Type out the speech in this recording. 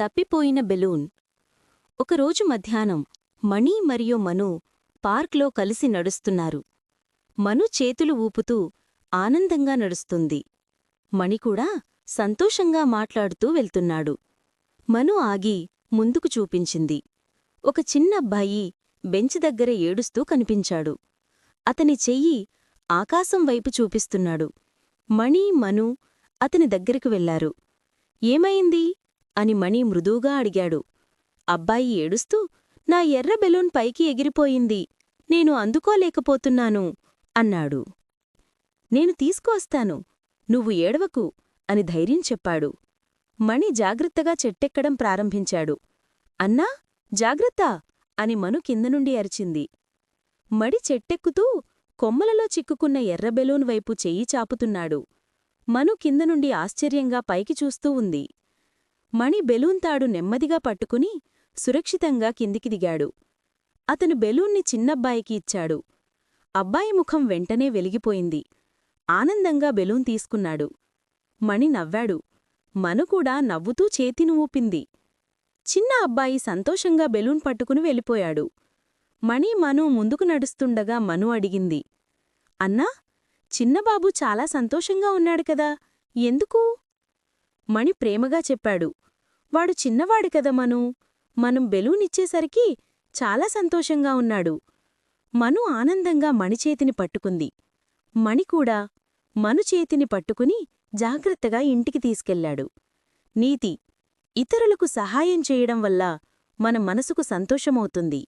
తప్పిపోయిన బెలూన్. ఒకరోజు మధ్యాహ్నం మణి మరియు మను పార్క్లో కలిసి నడుస్తున్నారు. మను చేతులు ఊపుతూ ఆనందంగా నడుస్తుంది. మణి కూడా సంతోషంగా మాట్లాడుతూ వెళ్తున్నాడు. మను ఆగి ముందుకు చూపించింది. ఒక చిన్నబ్బాయి బెంచ్ దగ్గర ఏడుస్తూ కనిపించాడు. అతని చెయ్యి ఆకాశం వైపు చూపిస్తున్నాడు. మణి మను అతని దగ్గరకు వెళ్ళారు. ఏమైంది? అని మణి మృదువుగా అడిగాడు. అబ్బాయి ఏడుస్తూ నా ఎర్ర బెలూన్ పైకి ఎగిరిపోయింది. నేను అందుకోలేకపోతున్నాను అన్నాడు. నేను తీసుకువస్తాను. నువ్వు ఏడవకు అని ధైర్యం చెప్పాడు. మణి జాగ్రత్తగా చెట్టెక్కడం ప్రారంభించాడు. అన్నా జాగ్రత్త అని మను కింద నుండి అరిచింది. మడి చెట్టెక్కుతూ కొమ్మలలో చిక్కుకున్న ఎర్ర బెలూన్ వైపు చెయ్యి చాపుతున్నాడు. మను కింద నుండి ఆశ్చర్యంగా పైకి చూస్తూ ఉంది. మణి బెలూన్ తాడు నెమ్మదిగా పట్టుకుని సురక్షితంగా కిందికి దిగాడు. అతను బెలూన్ని చిన్నబ్బాయికి ఇచ్చాడు. అబ్బాయి ముఖం వెంటనే వెలిగిపోయింది. ఆనందంగా బెలూన్ తీసుకున్నాడు. మణి నవ్వాడు. మను కూడా నవ్వుతూ చేతిని ఊపింది. చిన్న అబ్బాయి సంతోషంగా బెలూన్ పట్టుకుని వెళ్ళిపోయాడు. మణి మను ముందుకు నడుస్తుండగా మను అడిగింది. అన్నా చిన్నబాబు చాలా సంతోషంగా ఉన్నాడు కదా. ఎందుకు? మణి ప్రేమగా చెప్పాడు. వాడు చిన్నవాడు కదా మను. మనం బెలూన్ ఇచ్చేసరికి చాలా సంతోషంగా ఉన్నాడు. మను ఆనందంగా మణిచేతిని పట్టుకుంది. మణి కూడా మను చేతిని పట్టుకుని జాగ్రత్తగా ఇంటికి తీసుకెళ్ళాడు నీతి ఇతరులకు సహాయం చేయడం వల్ల మన మనసుకు సంతోషమవుతుంది.